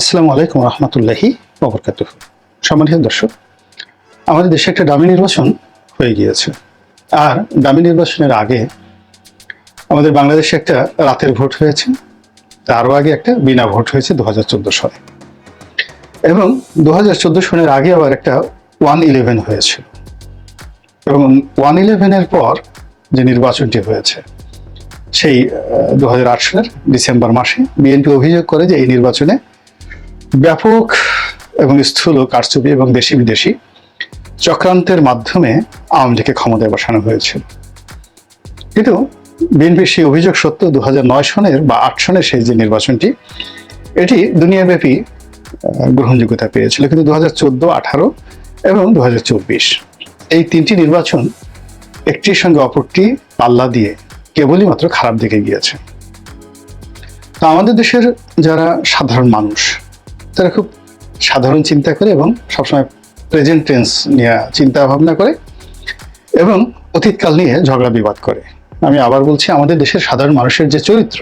আসসালামু আলাইকুম রহমতুল্লাহি ববরকাত সম্মানিত দর্শক, আমাদের দেশে একটা ডামি নির্বাচন হয়ে গিয়েছে। আর ডামি নির্বাচনের আগে আমাদের বাংলাদেশে একটা রাতের ভোট হয়েছে, তারও আগে একটা বিনা ভোট হয়েছে দু হাজার চোদ্দ সালে। এবং দু হাজার চোদ্দ সনের আগে আবার একটা ওয়ান ইলেভেন হয়েছিল। এবং ওয়ান ইলেভেনের পর যে নির্বাচনটি হয়েছে, সেই দু হাজার আট সালের ডিসেম্বর মাসে বিএনপি অভিযোগ করে যে এই নির্বাচনে ব্যাপক এবং স্থূল কারচুপি এবং দেশি বিদেশি চক্রান্তের মাধ্যমে আওয়ামী লীগকে ক্ষমতায় বসানো হয়েছিল কিন্তু বিএনপির সেই অভিযোগ সত্য দু সনের বা আট সনের সেই যে নির্বাচনটি, এটি দুনিয়াব্যাপী গ্রহণযোগ্যতা পেয়েছিল। কিন্তু দু হাজার চোদ্দ আঠারো এবং দু হাজার চব্বিশ এই তিনটি নির্বাচন একটির সঙ্গে অপরটি পাল্লা দিয়ে কেবলই মাত্র খারাপ দিকে গিয়েছে। তা আমাদের দেশের যারা সাধারণ মানুষ তারা খুব সাধারণ চিন্তা করে এবং সবসময় প্রেজেন্ট টেন্স নিয়ে চিন্তা ভাবনা করে এবং অতীতকাল নিয়ে ঝগড়া বিবাদ করে। আমি আবার বলছি, আমাদের দেশের সাধারণ মানুষের যে চরিত্র,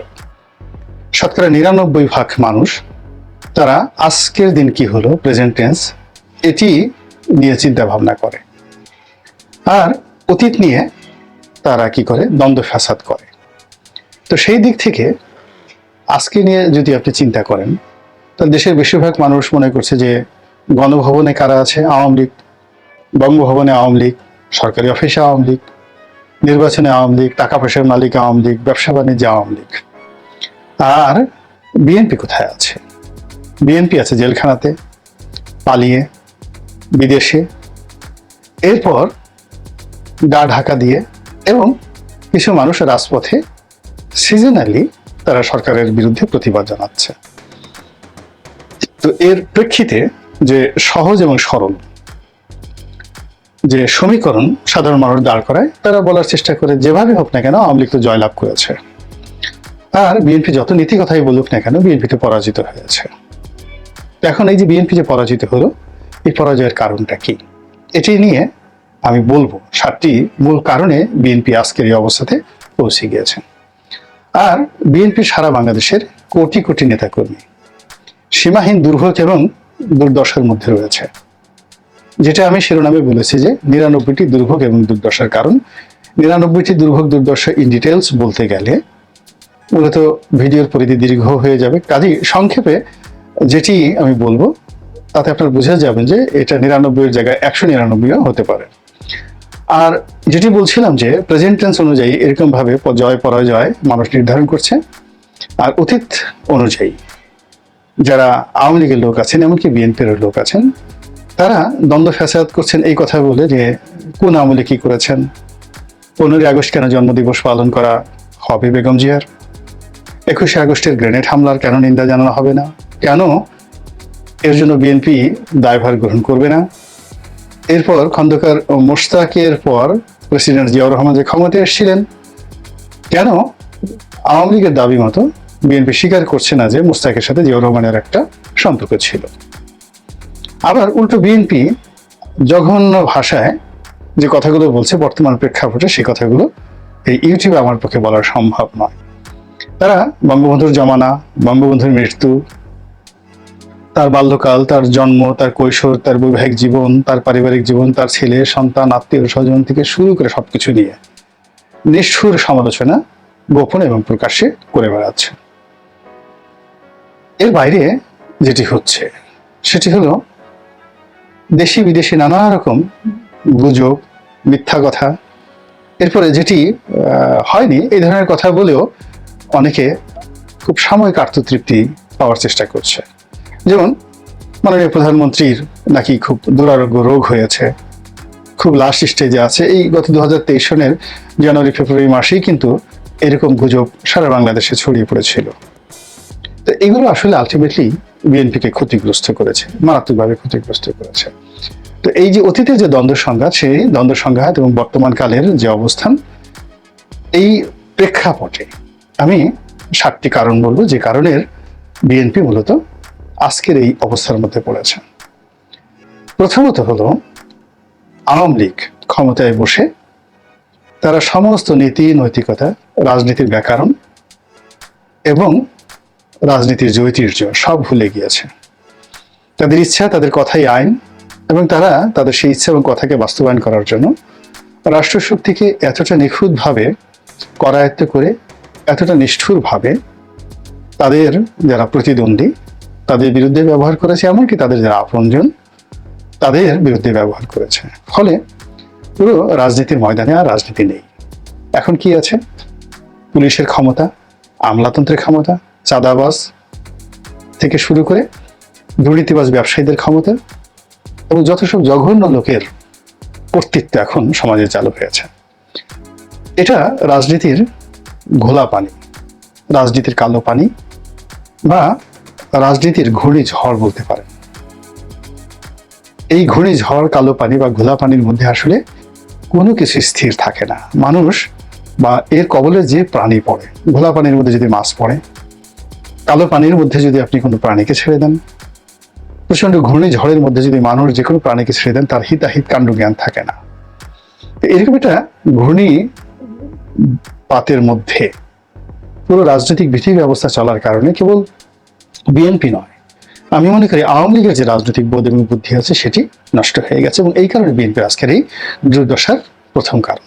শতকরা নিরানব্বই ভাগ মানুষ, তারা আজকের দিন কি হলো প্রেজেন্ট টেন্স এটি নিয়ে চিন্তা ভাবনা করে। আর অতীত নিয়ে তারা কি করে, দ্বন্দ্ব ফ্যাসাদ করে। তো সেই দিক থেকে আজকে নিয়ে যদি আপনি চিন্তা করেন তাহলে দেশের বেশিরভাগ মানুষ মনে করছে যে গণভবনে কারা আছে? আওয়ামী লীগ, বঙ্গভবনে আওয়ামী লীগ, সরকারি অফিসে আওয়ামী লীগ, নির্বাচনে আওয়ামী লীগ, টাকা পয়সার মালিক আওয়ামী লীগ, ব্যবসা বাণিজ্যে আওয়ামী লীগ। আর বিএনপি কোথায় আছে? বিএনপি আছে জেলখানাতে, পালিয়ে, বিদেশে, এরপর গা ঢাকা দিয়ে এবং কিছু মানুষ রাজপথে সিজনালি তারা সরকারের বিরুদ্ধে প্রতিবাদ জানাচ্ছে। তো এর প্রেক্ষিতে যে সহজ এবং সরল যে সমীকরণ সাধারণ মানুষ দাঁড় করায়, তারা বলার চেষ্টা করে যেভাবে হোক না কেন আওয়ামী লীগ তো জয়লাভ করেছে। আর বিএনপি যত নীতি কথাই বলুক না কেন বিএনপি তো পরাজিত হয়েছে এখন এই যে বিএনপি যে পরাজিত হলো, এই পরাজয়ের কারণটা কি? এটি নিয়ে আমি বলব সাতটি মূল কারণে বিএনপি আজকের এই অবস্থাতে পৌঁছে গিয়েছে। আর বিএনপি সারা বাংলাদেশের কোটি কোটি নেতাকর্মী সীমাহীন দুর্ভোগ এবং দুর্দশার মধ্যে রয়েছে। যেটা আমি শিরোনামে বলেছি যে নিরানব্বইটি দুর্ভোগ এবং দুর্দশার কারণ। নিরানব্বইটি দুর্ভোগ, দুর্দশা ইন ডিটেলস বলতে গেলে মূলত ভিডিওর পরিধি দীর্ঘ হয়ে যাবে। কাজেই সংক্ষেপে যেটি আমি বলব, তাতে আপনার বুঝে যাবেন যে এটা নিরানব্বইয়ের জায়গায় একশো নিরানব্বইও হতে পারে। আর যেটি বলছিলাম যে প্রেজেন্ট টেন্স অনুযায়ী এরকম ভাবে জয় পরাজয় মানুষ নির্ধারণ করছে, আর অতীত অনুযায়ী। যারা আওয়ামী লীগের লোক আছেন, এমনকি বিএনপির লোক আছেন, তারা দ্বন্দ্ব ফ্যাসাদ করছেন এই কথা বলে যে, কোন আওয়ামী লীগ কি করেছেন? পনেরোই আগস্ট কেন জন্মদিবস পালন করা হবে বেগম জিয়ার? একুশে আগস্টের গ্রেনেড হামলার কেন নিন্দা জানানো হবে না? কেন এর জন্য বিএনপি দায়ভার গ্রহণ করবে না? এরপর খন্দকার মোশতাকের পর প্রেসিডেন্ট জিয়াউর রহমান যে ক্ষমতায় এসেছিলেন, কেন আওয়ামী লীগের দাবি মতো বিএনপি স্বীকার করছে না যে মোস্তাকের সাথে জিয়াউর রহমানের একটা সম্পর্ক ছিল। আবার উল্টো বিএনপি জঘন্য ভাষায় যে কথাগুলো বলছে বর্তমান প্রেক্ষাপটে সেই কথাগুলো এই ইউটিউবে আমার পক্ষে বলা সম্ভব নয়। তারা বঙ্গবন্ধুর জমানা, বঙ্গবন্ধুর মৃত্যু, তার বাল্যকাল, তার জন্ম, তার কৈশোর, তার বৈবাহিক জীবন, তার পারিবারিক জীবন, তার ছেলে, সন্তান, আত্মীয়, স্বজন থেকে শুরু করে সবকিছু নিয়ে নিষ্ঠুর সমালোচনা গোপন এবং প্রকাশ্যে করে বেড়াচ্ছে। এর বাইরে যেটি হচ্ছে, সেটি হলো দেশি বিদেশি নানা রকম গুজব, মিথ্যা কথা। এরপরে যেটি হয়নি, এই ধরনের কথা বলেও অনেকে খুব সাময়িক আত্মতৃপ্তি পাওয়ার চেষ্টা করছে। যেমন মাননীয় প্রধানমন্ত্রীর নাকি খুব দুরারোগ্য রোগ হয়েছে। খুব লাস্ট স্টেজে আছে। এই গত দু হাজার তেইশ সনের জানুয়ারি, ফেব্রুয়ারি মাসেই কিন্তু এরকম গুজব সারা বাংলাদেশে ছড়িয়ে পড়েছিল। তো এগুলো আসলে আলটিমেটলি বিএনপিকে ক্ষতিগ্রস্ত করেছে, মারাত্মকভাবে ক্ষতিগ্রস্ত করেছে। তো এই যে অতীতে যে দ্বন্দ্ব সংঘাত, সেই দ্বন্দ্ব সংঘাত এবং বর্তমান কালের যে অবস্থান, এই প্রেক্ষাপটে আমি সাতটি কারণ বলব যে কারণের বিএনপি মূলত আজকের এই অবস্থার মধ্যে পড়েছে। প্রথমত হলো, আওয়ামী লীগ ক্ষমতায় বসে তারা সমস্ত নীতি, নৈতিকতা, রাজনীতির ব্যাকরণ এবং রাজনীতির জ্যোতির্য সব ভুলে গিয়েছে। তাদের ইচ্ছা, তাদের কথাই আইন, এবং তারা তাদের সেই ইচ্ছা এবং কথাকে বাস্তবায়ন করার জন্য রাষ্ট্রশক্তিকে এতটা নিখুঁতভাবে করায়ত্ত করে, এতটা নিষ্ঠুরভাবে তাদের যারা প্রতিদ্বন্দ্বী, তাদের বিরুদ্ধে ব্যবহার করেছে, এমনকি তাদের যারা আপনজন, তাদের বিরুদ্ধে ব্যবহার করেছে। ফলে পুরো রাজনীতির ময়দানে আর রাজনীতি নেই। এখন কি আছে? পুলিশের ক্ষমতা, আমলাতন্ত্রের ক্ষমতা চাঁদাবাজ থেকে শুরু করে দুর্নীতিবাজ ব্যবসায়ীদের ক্ষমতা এবং সব জঘন্য লোকের কর্তৃত্ব এখন সমাজে চালু হয়েছে। এটা রাজনীতির ঘোলা পানি, রাজনীতির কালো পানি বা রাজনীতির ঘূর্ণিঝড় বলতে পারে। এই ঘূর্ণিঝড়, কালো পানি বা ঘোলা পানির মধ্যে আসলে কোনো কিছু স্থির থাকে না। মানুষ বা এর কবলে যে প্রাণী পড়ে, ঘোলা পানির মধ্যে যদি মাছ পড়ে কালো পানির মধ্যে যদি আপনি কোনো প্রাণীকে ছেড়ে দেন প্রচণ্ড ঘূর্ণিঝড়ের মধ্যে যদি মানুষ যে কোনো প্রাণীকে ছেড়ে দেন, তার হিতাহিত কাণ্ড জ্ঞান থাকে না। এরকম একটা ঘূর্ণি পাতের মধ্যে পুরো রাজনৈতিক বিধি ব্যবস্থা চলার কারণে কেবল বিএনপি নয়, আমি মনে করি আওয়ামী লীগের যে রাজনৈতিক বোধ এবং বুদ্ধি আছে, সেটি নষ্ট হয়ে গেছে এবং এই কারণে বিএনপি আজকের এই দুর্দশার প্রথম কারণ।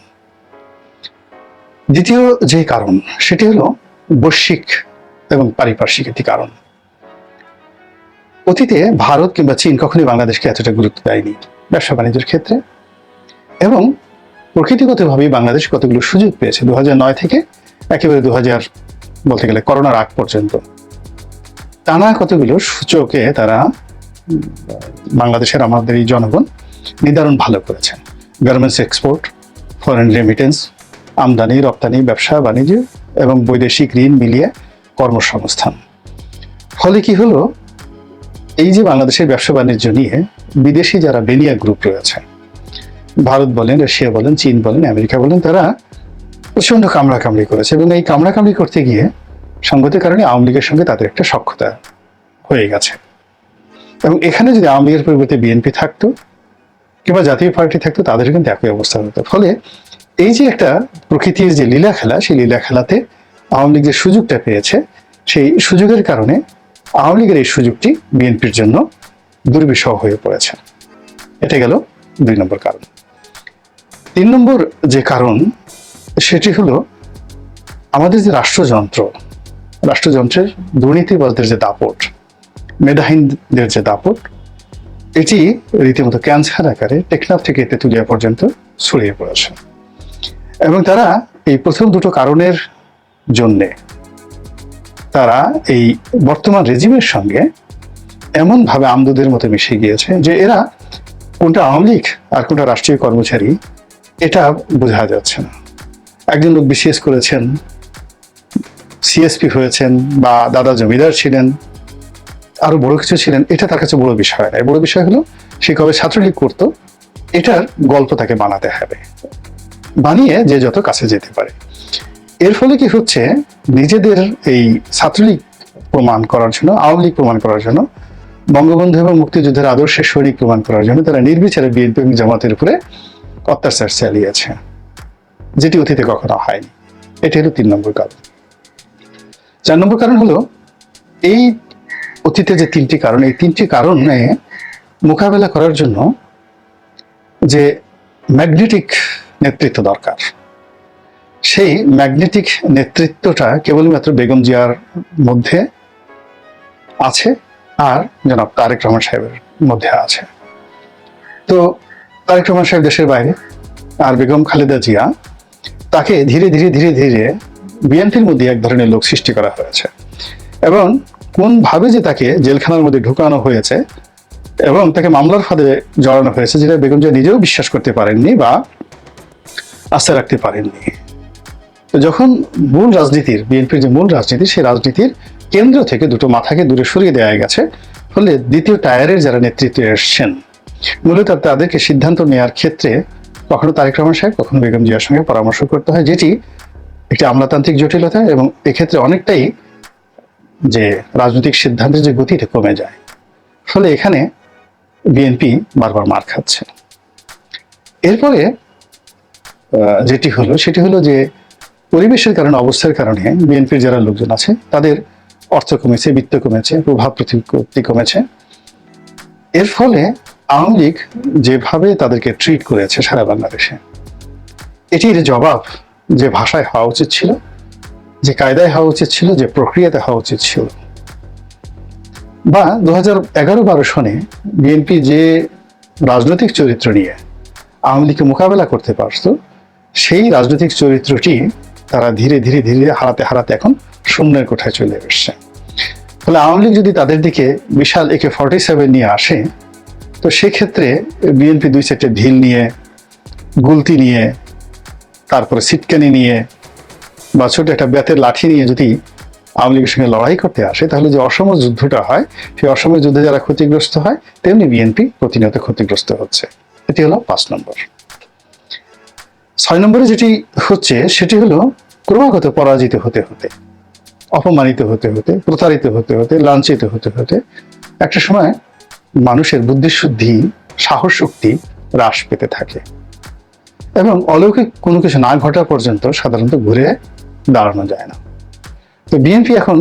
দ্বিতীয় যে কারণ, সেটি হলো বৈশ্বিক এবং পারিপার্শ্বিক একটি কারণ। অতীতে ভারত কিংবা চীন কখনোই বাংলাদেশকে এতটা গুরুত্ব দেয়নি ব্যবসা বাণিজ্যের ক্ষেত্রে। এবং প্রকৃতিগতভাবেই বাংলাদেশ কতগুলো সুযোগ পেয়েছে দু নয় থেকে একেবারে দু বলতে গেলে করোনার আগ পর্যন্ত। টানা কতগুলো সূচকে তারা বাংলাদেশের আমাদের এই জনগণ নির্ধারণ ভালো করেছেন। গার্মেন্টস এক্সপোর্ট ফরেন রেমিটেন্স আমদানি, রপ্তানি, ব্যবসা, বাণিজ্য এবং বৈদেশিক ঋণ মিলিয়ে কর্মসংস্থান। ফলে কি হলো? এই যে বাংলাদেশের ব্যবসা বাণিজ্য নিয়ে বিদেশি যারা বেনিয়া গ্রুপ রয়েছে, ভারত বলেন, রাশিয়া বলেন, চীন বলেন, আমেরিকা বলেন, তারা প্রচণ্ড কামড়াকামড়ি করেছে এবং এই কামড়াকামড়ি করতে গিয়ে সঙ্গতির কারণে আওয়ামী লীগের সঙ্গে তাদের একটা সক্ষতা হয়ে গেছে। এবং এখানে যদি আওয়ামী লীগের পরিবর্তে বিএনপি থাকতো কিংবা জাতীয় পার্টি থাকতো, তাদের কিন্তু একই অবস্থা হতো। ফলে এই যে একটা প্রকৃতির যে লীলা খেলা সেই লীলা খেলাতে আওয়ামী লীগ যে সুযোগটা পেয়েছে, সেই সুযোগের কারণে আওয়ামী লীগের এই সুযোগটি বিএনপির জন্য দুর্বিষহ হয়ে পড়েছে। এটা গেল দুই নম্বর কারণ। তিন নম্বর যে কারণ, সেটি হলো আমাদের যে রাষ্ট্রযন্ত্র, রাষ্ট্রযন্ত্রের দুর্নীতিবাজদের যে দাপট, মেধাহীনদের যে দাপট, এটি রীতিমতো ক্যান্সার আকারে টেকনাফ থেকে তেঁতুলিয়া পর্যন্ত ছড়িয়ে পড়েছে। এবং তারা এই প্রথম দুটো কারণের জন্যে। তারা এই বর্তমান রেজিমের সঙ্গে এমনভাবে আমদুদের মতো মিশে গিয়েছে যে এরা কোনটা আওয়ামী লীগ আর কোনটা রাষ্ট্রীয় কর্মচারী, এটা বোঝা যাচ্ছে না। একজন লোক বিসিএস করেছেন, সিএসপি হয়েছেন বা দাদা জমিদার ছিলেন, আরও বড় কিছু ছিলেন, এটা তার কাছে বড় বিষয় নয়। বড় বিষয় হলো সে কবে ছাত্রলীগ করতো, এটার গল্প তাকে বানাতে হবে। বানিয়ে যে যত কাছে যেতে পারে। এর ফলে কি হচ্ছে? নিজেদের এই ছাত্রলীগ প্রমাণ করার জন্য, আওয়ামী লীগ প্রমাণ করার জন্য, বঙ্গবন্ধু এবং মুক্তিযুদ্ধের আদর্শের শরিক প্রমাণ করার জন্য তারা নির্বিচারে বিএনপি এবং জামাতের উপরে অত্যাচার চালিয়েছে, যেটি অতীতে কখনো হয়নি। এটি হলো তিন নম্বর কারণ। চার নম্বর কারণ হলো, এই অতীতে যে তিনটি কারণ, এই তিনটি কারণে মোকাবেলা করার জন্য যে ম্যাগনেটিক নেতৃত্ব দরকার। সেই ম্যাগনেটিক নেতৃত্বটা কেবলমাত্র বেগম জিয়ার মধ্যে আছে আর জনাব তারেক রহমান সাহেবের মধ্যে আছে। তো তারেক রহমান সাহেব দেশের বাইরে আর বেগম খালেদা জিয়া, তাকে ধীরে ধীরে ধীরে ধীরে বিএনপির মধ্যে এক ধরনের লোক সৃষ্টি করা হয়েছে এবং কোনভাবে যে তাকে জেলখানার মধ্যে ঢুকানো হয়েছে এবং তাকে মামলার ফাঁদে জড়ানো হয়েছে, যেটা বেগম জিয়া নিজেও বিশ্বাস করতে পারেননি বা আস্থা রাখতে পারেননি। যখন মূল রাজনীতির, বিএনপির যে মূল রাজনীতি, সেই রাজনীতির কেন্দ্র থেকে দুটো মাথাকে দূরে সরিয়ে দেওয়া গেছে। ফলে দ্বিতীয় টায়ারের যারা নেতৃত্বে এসছেন, মূলত তাদেরকে সিদ্ধান্ত নেওয়ার ক্ষেত্রে কখনো তারেক রহমান সাহেব, কখনো বেগম জিয়ার সঙ্গে পরামর্শ করতে হয়, যেটি একটি আমলাতান্ত্রিক জটিলতা এবং এক্ষেত্রে অনেকটাই যে রাজনৈতিক সিদ্ধান্তের যে গতি এটা কমে যায়। ফলে এখানে বিএনপি বারবার মার খাচ্ছে। এরপরে যেটি হলো, সেটি হলো যে পরিবেশের কারণে, অবস্থার কারণে বিএনপির যারা লোকজন আছে, তাদের অর্থ কমেছে, বিত্ত কমেছে, প্রভাব প্রতিপত্তি কমেছে। এর ফলে আওয়ামী লীগ যেভাবে তাদেরকে ট্রিট করেছে সারা বাংলাদেশে, এটির জবাব যে ভাষায় হওয়া উচিত ছিল, যে কায়দায় হওয়া উচিত ছিল, যে প্রক্রিয়াতে হওয়া উচিত ছিল। বা দু হাজার এগারো বারো সনে বিএনপি যে রাজনৈতিক চরিত্র নিয়ে আওয়ামী লীগকে মোকাবেলা করতে পারত, সেই রাজনৈতিক চরিত্রটি তারা ধীরে ধীরে ধীরে হারাতে হারাতে এখন শূন্যের কোঠায় চলে এসছে। ফলে আওয়ামী লীগ যদি তাদের দিকে বিশাল একে ফর্টি সেভেন নিয়ে আসে, তো সেক্ষেত্রে বিএনপি দুই চারটে ঢিল নিয়ে, গুলতি নিয়ে, তারপরে সিটকানি নিয়ে বা ছোট একটা ব্যাতের লাঠি নিয়ে যদি আওয়ামী লীগের সঙ্গে লড়াই করতে আসে, তাহলে যে অসম যুদ্ধটা হয়, সেই অসম যুদ্ধে যারা ক্ষতিগ্রস্ত হয়, তেমনি বিএনপি প্রতিনিয়ত ক্ষতিগ্রস্ত হচ্ছে। এটি হলো পাঁচ নম্বর। ছয় নম্বরে যেটি হচ্ছে, সেটি হলো ক্রমাগত পরাজিত হতে হতে, অপমানিত হতে হতে, প্রতারিত হতে হতে, লাঞ্ছিত হতে হতে, একটা সময় মানুষের বুদ্ধিশুদ্ধি সাহস শক্তি হ্রাস পেতে থাকে এবং অলৌকিক কোনো কিছু না ঘটা পর্যন্ত সাধারণত ঘুরে দাঁড়ানো যায় না। তো বিএনপি এখন